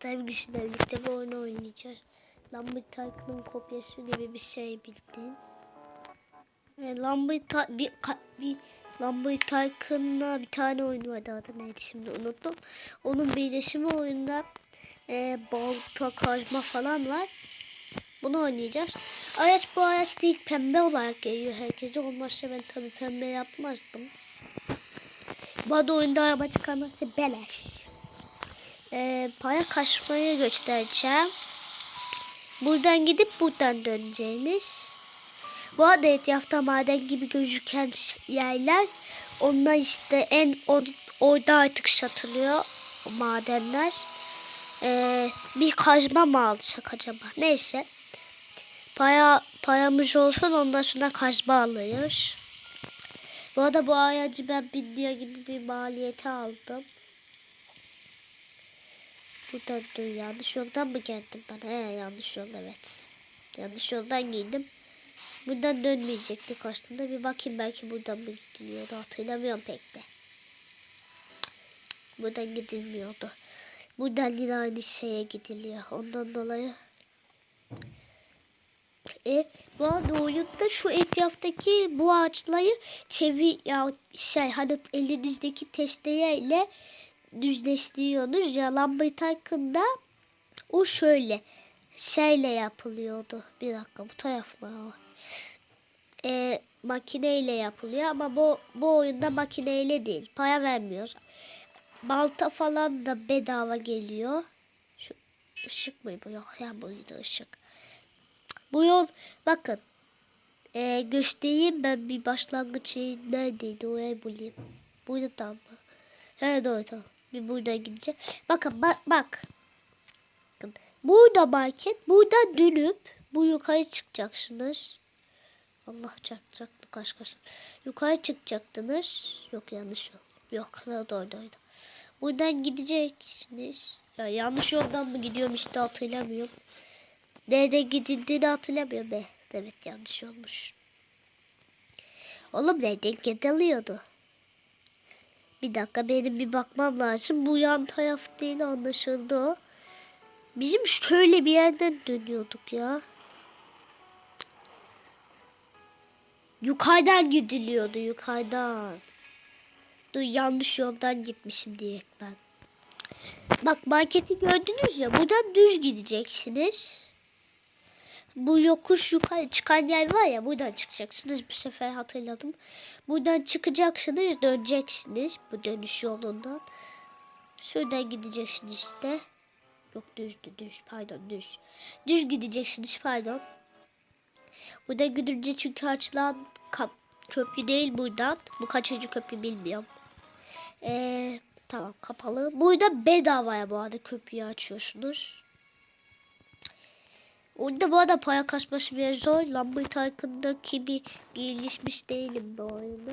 Tabii güçle birlikte bu oyunu oynayacağız. Lambert Tycoon'un kopyası gibi bir şey bildiğin. E, Lambert Ta- bir, bir Lambert Tycoon'la bir tane oyun vardı adı neydi şimdi unuttum. Onun birleşimi oyunda e, balta kazma falan var. Bunu oynayacağız. Araç bu araç değil pembe olarak geliyor herkese. Olmazsa ben tabii pembe yapmazdım. Bu arada oyunda araba çıkarması beleş. Ee, para kaçmayı göstereceğim. Buradan gidip buradan döneceğimiz. Bu arada etrafta maden gibi gözüken yerler onlar işte en or orada artık satılıyor madenler. Ee, bir kazma mı alsak acaba? Neyse. Para, paramız olsun ondan sonra kazma alıyoruz. Bu arada bu aracı ben bin lira gibi bir maliyete aldım. Buradan dur yanlış yoldan mı geldim ben? He yanlış yol evet. Yanlış yoldan giydim. Buradan dönmeyecektik aslında. Bir bakayım belki buradan mı gidiliyordu. Hatırlamıyorum pek de. Buradan gidilmiyordu. Buradan yine aynı şeye gidiliyor. Ondan dolayı. E, bu arada oyunda şu etraftaki bu ağaçları çevir ya şey hani elinizdeki testereyle düzleştiriyorsunuz ya Lambert hakkında o şöyle şeyle yapılıyordu. Bir dakika bu taraf mı? E, makineyle yapılıyor ama bu bu oyunda makineyle değil. Para vermiyoruz. Balta falan da bedava geliyor. Şu ışık mı bu? Yok ya buydu ışık. Bu yol bakın. E, göstereyim ben bir başlangıç neredeydi orayı bulayım. Burada tam mı? He doğru tamam. Bir buradan gideceğim. Bakın bak bak. Bakın. Burada market. Buradan dönüp bu yukarı çıkacaksınız. Allah çarpacaktı kaç kaç. Yukarı çıkacaktınız. Yok yanlış yol. Yok doğru doğru. Buradan gideceksiniz. Ya yanlış yoldan mı gidiyorum işte hatırlamıyorum. Nerede gidildiğini hatırlamıyorum be. Evet yanlış olmuş. Oğlum nereden gidiliyordu? Bir dakika benim bir bakmam lazım. Bu yan taraf değil anlaşıldı o. Bizim şöyle bir yerden dönüyorduk ya. Yukarıdan gidiliyordu yukarıdan. Dur yanlış yoldan gitmişim diye ben. Bak marketi gördünüz ya buradan düz gideceksiniz. Bu yokuş yukarı çıkan yer var ya buradan çıkacaksınız bu sefer hatırladım. Buradan çıkacaksınız döneceksiniz bu dönüş yolundan. Şuradan gideceksiniz işte. Yok düzdü düz pardon düz. Düz gideceksiniz pardon. Buradan gidince çünkü açılan köprü değil buradan. Bu kaçıncı köprü bilmiyorum. Ee, tamam kapalı. Burada bedavaya bu arada köprüyü açıyorsunuz. Onda bu arada para kasması biraz zor. Lambert hakkındaki gibi gelişmiş değilim bu oyunda.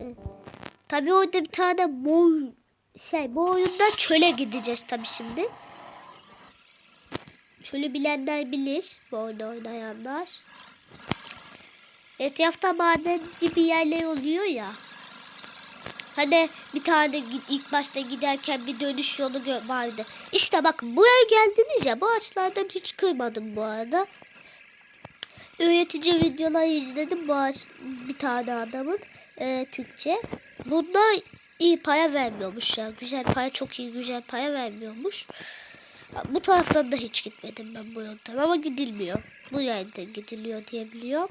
Evet. Tabii orada bir tane mor şey bu oyunda çöle gideceğiz tabii şimdi. Çölü bilenler bilir bu oyunu oynayanlar. Etrafta maden gibi yerler oluyor ya. Hani bir tane ilk başta giderken bir dönüş yolu vardı. İşte bakın buraya geldiniz ya bu ağaçlardan hiç kırmadım bu arada. Öğretici videolar izledim bu ağaç bir tane adamın e, Türkçe. Bunlar iyi para vermiyormuş ya. Güzel para çok iyi güzel para vermiyormuş. Bu taraftan da hiç gitmedim ben bu yoldan ama gidilmiyor. Bu yerden gidiliyor diye biliyorum.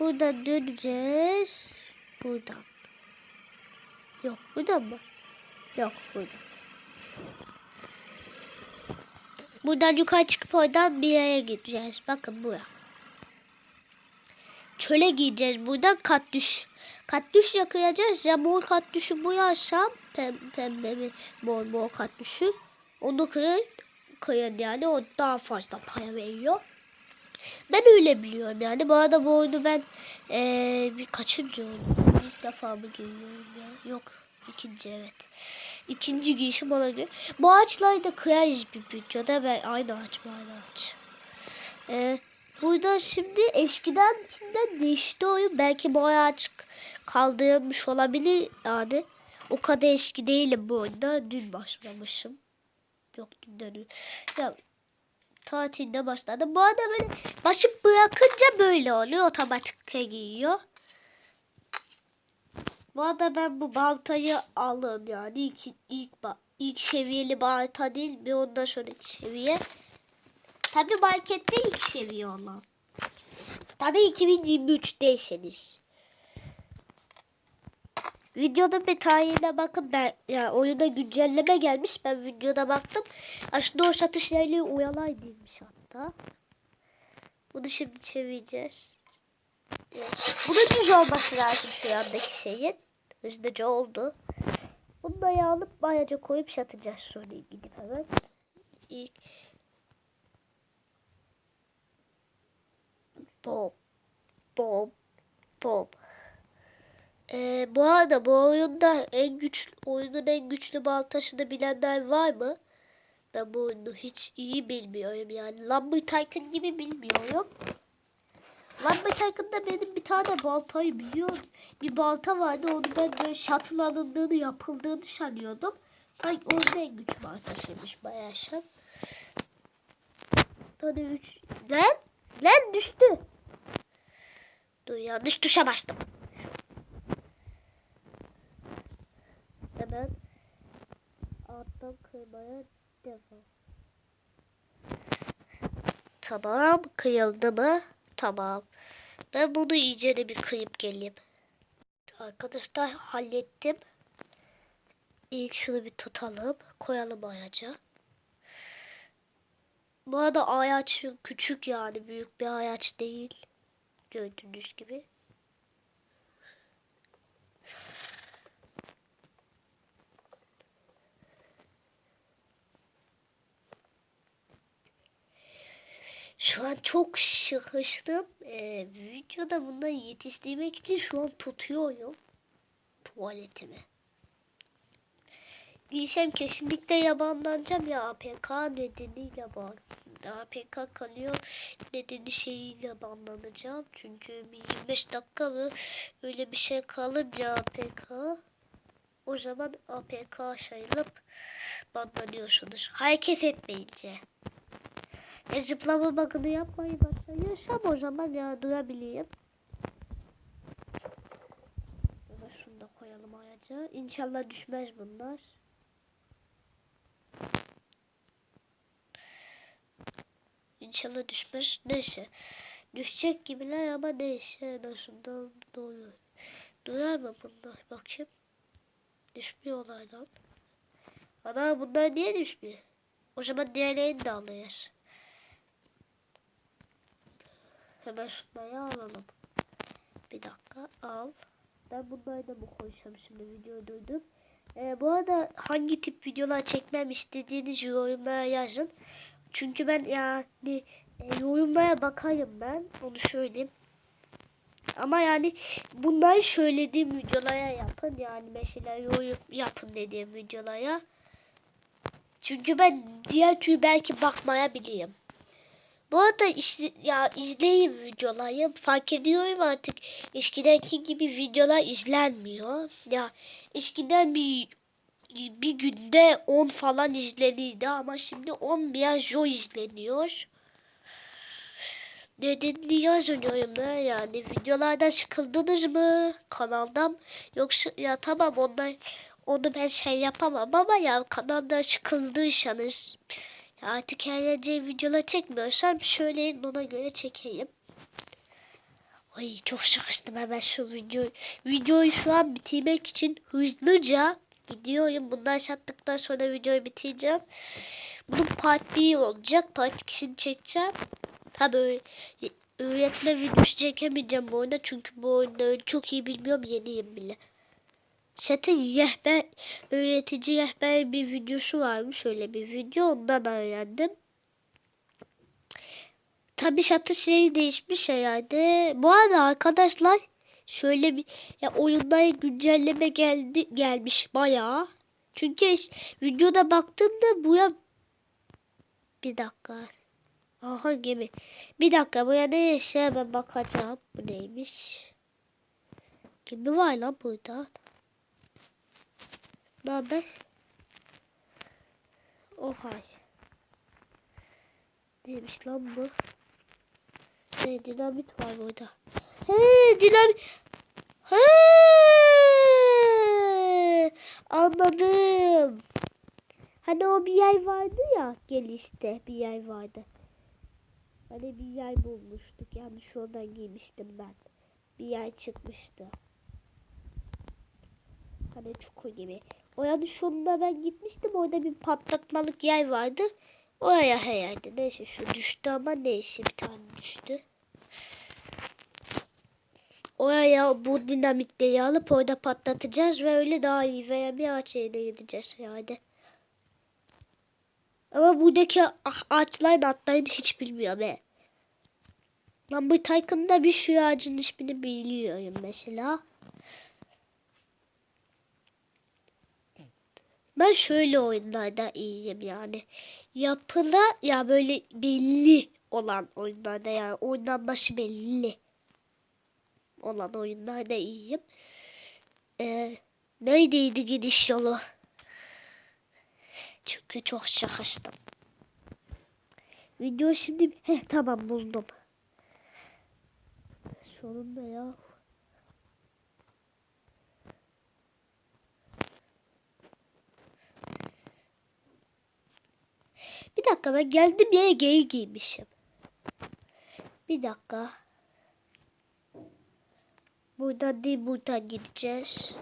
Buradan döneceğiz. Buradan. Yok buradan mı? Yok buradan. Buradan yukarı çıkıp oradan bir yere gideceğiz. Bakın buraya. Çöle gideceğiz. Buradan kattüş. Kattüş yakayacağız. Ya mor kattüşü boyarsam pem, pembe mi mor mor kattüşü. Onu kırın, kırın yani. O daha fazla para veriyor. Ben öyle biliyorum yani. Bu arada bu oyunu ben eee bir kaçıncı oyunu? İlk defa mı giriyorum ya? Yok. İkinci evet. İkinci girişim göre. Bu ağaçları da kırarız bir videoda. Ben aynı ağaç mı aynı ağaç. Eee Burada şimdi eskidenkinden değişti oyun. Belki bu ağaç kaldırılmış olabilir yani. o kadar eski değilim bu oyunda. Dün başlamışım. Yok dünden dün. Ya tatilde başladım. Bu arada böyle başıp bırakınca böyle oluyor. Otomatik giyiyor. Bu arada ben bu baltayı alın yani ilk ilk ilk seviyeli balta değil bir ondan sonraki seviye. Tabi markette ilk seviye olan. Tabi 2023'teyseniz. Videonun bir tarihine bakın ben ya oyuna güncelleme gelmiş ben videoda baktım. Aslında o satış yerliği uyalaydıymış hatta. Bunu şimdi çevireceğiz. Evet. Bunun düz olması lazım şu andaki şeyin. Hızlıca oldu. Bunu da alıp bayaca koyup satacağız sonra gidip hemen. İlk Bob. Bob. Bob. Ee, bu arada bu oyunda en güçlü oyunun en güçlü baltasını bilenler var mı? Ben bu oyunu hiç iyi bilmiyorum yani. Tycoon gibi bilmiyorum. Lambert Tycoon'da benim bir tane baltayı biliyorum. Bir balta vardı onu ben böyle şatıl alındığını yapıldığını sanıyordum. Ay onun en güçlü baltasıymış bayağı şan. Tane üç. Lan? Lan düştü. Dur yanlış tuşa bastım. Hemen alttan kırmaya devam. Tamam kıyıldı mı? Tamam. Ben bunu iyice de bir kıyıp geleyim. Arkadaşlar hallettim. İlk şunu bir tutalım. Koyalım ayaca. Bu arada ayaç küçük yani büyük bir ayaç değil. Gördüğünüz gibi. Şu an çok şıkıştım. Ee, videoda bundan yetiştirmek için şu an tutuyorum tuvaletimi. Diyeceğim kesinlikle yabanlanacağım ya APK nedeniyle bak. APK kalıyor nedeni şeyiyle banlanacağım. Çünkü bir 25 dakika mı öyle bir şey kalınca APK o zaman APK sayılıp banlanıyorsunuz. Hareket etmeyince. E, zıplama bakını yapmayı başlayırsam o zaman ya durabileyim. Ama şunu da koyalım ayaca. İnşallah düşmez bunlar. İnşallah düşmez. Neyse. Düşecek gibiler ama neyse. En azından doğru. Durar mı bunlar? Bakayım. Düşmüyor olaydan. Ana bunlar niye düşmüyor? O zaman diğerlerini de alırız. Hemen şunları alalım. Bir dakika al. Ben bunları da mı koysam şimdi videoyu duydum. Ee, bu arada hangi tip videolar çekmem istediğiniz yorumlara yazın. Çünkü ben yani e, yorumlara bakarım ben. Onu söyleyeyim. Ama yani bunları söylediğim videolara yapın. Yani mesela yorum yapın dediğim videolara. Çünkü ben diğer türlü belki bakmayabilirim. Bu arada işte ya izleyin videoları. Fark ediyorum artık eskidenki gibi videolar izlenmiyor. Ya eskiden bir bir günde 10 falan izlenirdi ama şimdi 10 biraz zor izleniyor. Nedenini yazın yorumlara yani. Videolardan sıkıldınız mı kanaldan? Yoksa ya tamam onlar onu ben şey yapamam ama ya kanalda sıkıldıysanız artık eğlenceli videolar çekmiyorsam söyleyin ona göre çekeyim. Ay çok sıkıştım hemen şu videoyu. Videoyu şu an bitirmek için hızlıca gidiyorum. Bundan sattıktan sonra videoyu bitireceğim. Bunun part 1 olacak. Part 2'sini çekeceğim. Tabi öğretme videosu çekemeyeceğim bu oyunda. Çünkü bu oyunda çok iyi bilmiyorum. Yeniyim bile. Zaten rehber, öğretici rehber bir videosu varmış. Öyle bir video. Ondan öğrendim. Tabi satış şeyi değişmiş herhalde. Bu arada arkadaşlar şöyle bir ya oyunlara güncelleme geldi gelmiş bayağı. Çünkü videoda baktığımda buya bir dakika. Aha gemi. Bir dakika buraya ne şey ben bakacağım. Bu neymiş? Gemi var lan burada. Ne haber? Oh hay. Neymiş lan bu? Ne dinamit var burada. He dinamit. He anladım. Hani o bir yay vardı ya gelişte bir yay vardı. Hani bir yay bulmuştuk. Yanlış oradan giymiştim ben. Bir yay çıkmıştı. Hani çukur gibi. O yanlış yolunda ben gitmiştim. Orada bir patlatmalık yay vardı. Oraya herhalde. Neyse şu düştü ama neyse bir tane düştü. Oraya bu dinamitleri alıp orada patlatacağız ve öyle daha iyi veya bir ağaç yerine gideceğiz herhalde. Ama buradaki ağaçların adlarını hiç bilmiyorum he. Bu Tycoon'da bir şu ağacın ismini biliyorum mesela. Ben şöyle oyunlarda iyiyim yani. Yapıla ya böyle belli olan oyunlarda yani oynanması belli olan oyunlarda iyiyim. Ee, neredeydi gidiş yolu? Çünkü çok şaştım. Video şimdi heh, tamam buldum. Sonunda ya. Bir dakika ben geldim yere geri giymişim. Bir dakika. Buradan değil buradan gideceğiz.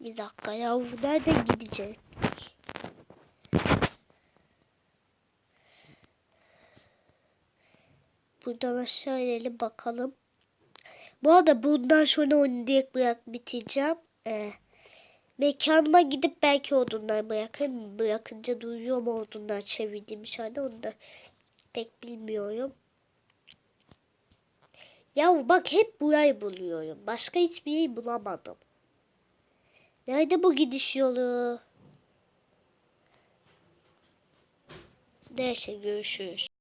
Bir dakika ya nereden gidecek? Buradan aşağı inelim bakalım. Bu arada bundan sonra onu direkt bırak biteceğim. Ee, mekanıma gidip belki odunları bırakayım. Bırakınca duyuyor mu odunlar çevirdiğim şeyde onu da pek bilmiyorum. Ya bak hep burayı buluyorum. Başka hiçbir yeri bulamadım. Nerede bu gidiş yolu? Neyse görüşürüz.